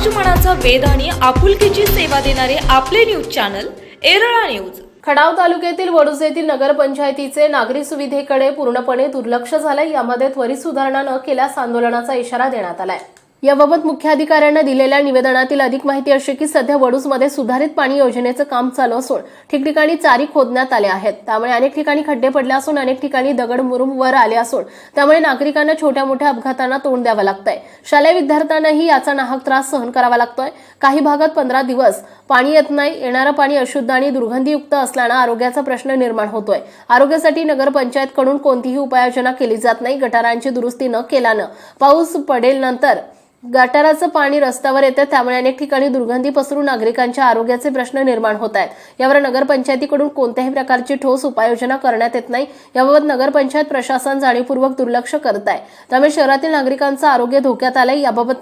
समाज मनाचा वेध आणि आपुलकीची सेवा देणारे आपले news channel Erala news. Khadav तालुक्यातील वडुज येथील नगरपंचायतीचे नागरी सुविधेकडे पूर्णपणे दुर्लक्ष झालंय. यामध्ये त्वरित सुधारणा न केल्यास आंदोलनाचा इशारा देण्यात आलाय. याबाबत मुख्याधिकाऱ्यांना दिलेल्या निवेदनातील अधिक माहिती अशी की सध्या वडूजमध्ये सुधारित पाणी योजनेचं काम चालू असून ठिकठिकाणी चारी खोदण्यात आले आहेत. त्यामुळे अनेक ठिकाणी खड्डे पडले असून अनेक ठिकाणी दगड मुरुम वर आले असून त्यामुळे नागरिकांना छोट्या मोठ्या अपघातांना तोंड द्यावं लागतंय. शालेय विद्यार्थ्यांनाही याचा नाहक त्रास सहन करावा लागतोय. काही भागात पंधरा दिवस पाणी येत नाही. येणारं पाणी अशुद्ध आणि दुर्गंधीयुक्त असल्यानं आरोग्याचा प्रश्न निर्माण होतोय. आरोग्यासाठी नगरपंचायतकडून कोणतीही उपाययोजना केली जात नाही. गटारांची दुरुस्ती न केल्यानं पाऊस पडेल नंतर गटाराचं पाणी रस्त्यावर येतं त्यामुळे अनेक ठिकाणी दुर्गंधी पसरून नागरिकांच्या आरोग्याचे प्रश्न निर्माण होत आहेत. यावर नगरपंचायतीकडून कोणत्याही प्रकारची ठोस उपाययोजना करण्यात येत नाही. याबाबत नगरपंचायत प्रशासन जाणीवपूर्वक दुर्लक्ष करत आहे. त्यामुळे शहरातील नागरिकांचं आरोग्य धोक्यात आलंय. याबाबत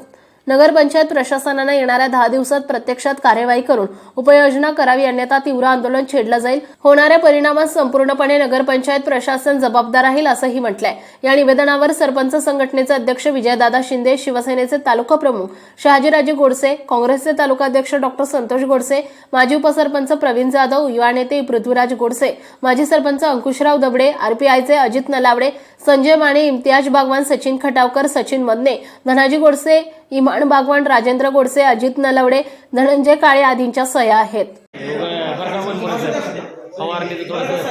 नगरपंचायत प्रशासनानं येणाऱ्या दहा दिवसात प्रत्यक्षात कार्यवाही करून उपाययोजना करावी अन्यथा तीव्र आंदोलन छेडलं जाईल. होणाऱ्या परिणामात संपूर्णपणे नगरपंचायत प्रशासन जबाबदार राहील असंही म्हटलंय. या निवेदनावर सरपंच संघटनेचे अध्यक्ष विजयदादा शिंदे शिवसेनेचे तालुका प्रमुख शहाजीराजे गोडसे काँग्रेसचे तालुकाध्यक्ष डॉक्टर संतोष गोडसे माजी उपसरपंच प्रवीण जाधव युवा नेते पृथ्वीराज गोडसे माजी सरपंच अंकुशराव दबडे आरपीआयचे अजित नलावडे संजय माने इम्तियाज बागवान सचिन खटावकर सचिन मदने धनाजी गोडसे इमान बागवान राजेंद्र गोडसे अजित नलवडे धनंजय काळे आदींच्या सह्या आहेत फवारणीचं थोडंसं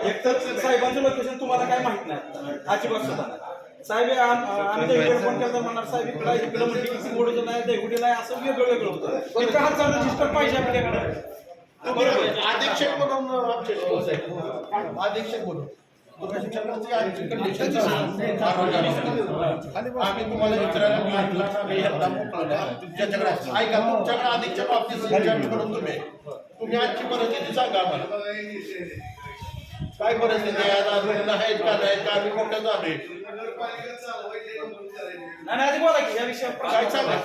एक तर साहेबांचं लोकेशन तुम्हाला काय माहीत नाही अजिबात सुद्धा नाही. साहेब आम- आम्ही देवगड फोन केला म्हणणार साहेब इकडं इकडं म्हणजे किती गोडचं नाही देवगडीला आहे असं वेगळं वेगळं होतं इतका हातचा रजिस्टर पाहिजे आपल्याकडे तो बरोबर आहे. अधीक्षक म्हणून अधीक्षक म्हणून आम्ही तुम्हाला विचारायला. तुमच्याकडे ऐका तुमच्याकडे ऑफिस इंचार्ज म्हणून तुम्ही. तुम्ही आजची परिस्थिती सांगा आम्हाला. काय परिस्थिती आहे? रुग्ण आहेत का नाही? का आम्ही मोठं झालोय नाही नाही, आधी बोला की या विषयावर काय सांगा?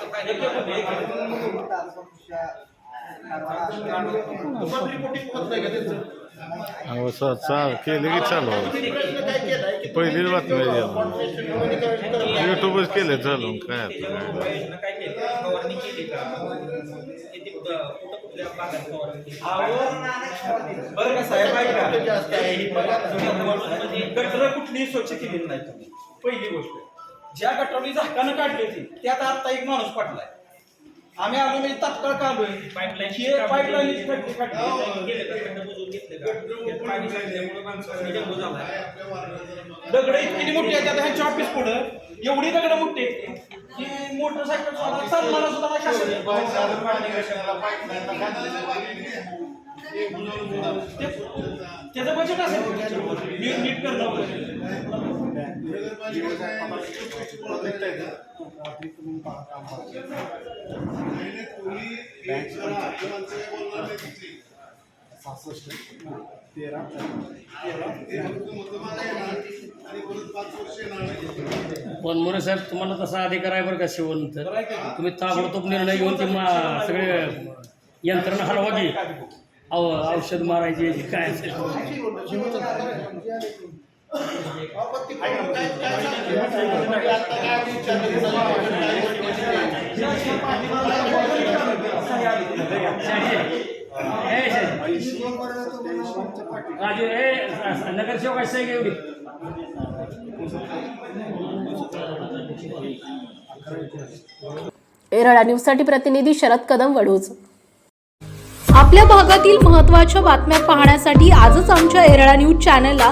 तुम्हाला रिपोर्टिंग होत नाही का त्यांचं? हो सर चाल केले की चालू पहिलीच बातमी युट्यूबच केले चालू काय केली बरं का साहेब गटर कुठलीही स्वच्छ केलेली नाही तुम्ही. पहिली गोष्ट. ज्या गटरनी झाकानं काढली होती त्यात आता एक माणूस पडलाय. आम्ही आलो म्हणजे तात्काळ का? आलोय पाईपलाईन पाईपलाईन खड्डे दगड इतकी मोठी आहे आता ह्यांच्या ऑफिस पुढं. एवढी दगड मोठी की मोटरसायकल चालणारा सुद्धा नाही शासन. ते- त्याचं बजेट असेल. नीट नीट पण मोरे साहेब तुम्हाला तसा अधिकार आहे बरं का शिवण तर तुम्ही ताबडतोब निर्णय घेऊन ते सगळे यंत्रणा हलवा की औ- औषध मारायचे काय असेल? राजू ए नगरसेवक आहे एवढी एरळा न्यूजसाठी प्रतिनिधी शरद कदम वडूज. आपल्या भागातील महत्त्वाच्या बातम्या पाहण्यासाठी आजच आमच्या एरळा न्यूज चॅनलला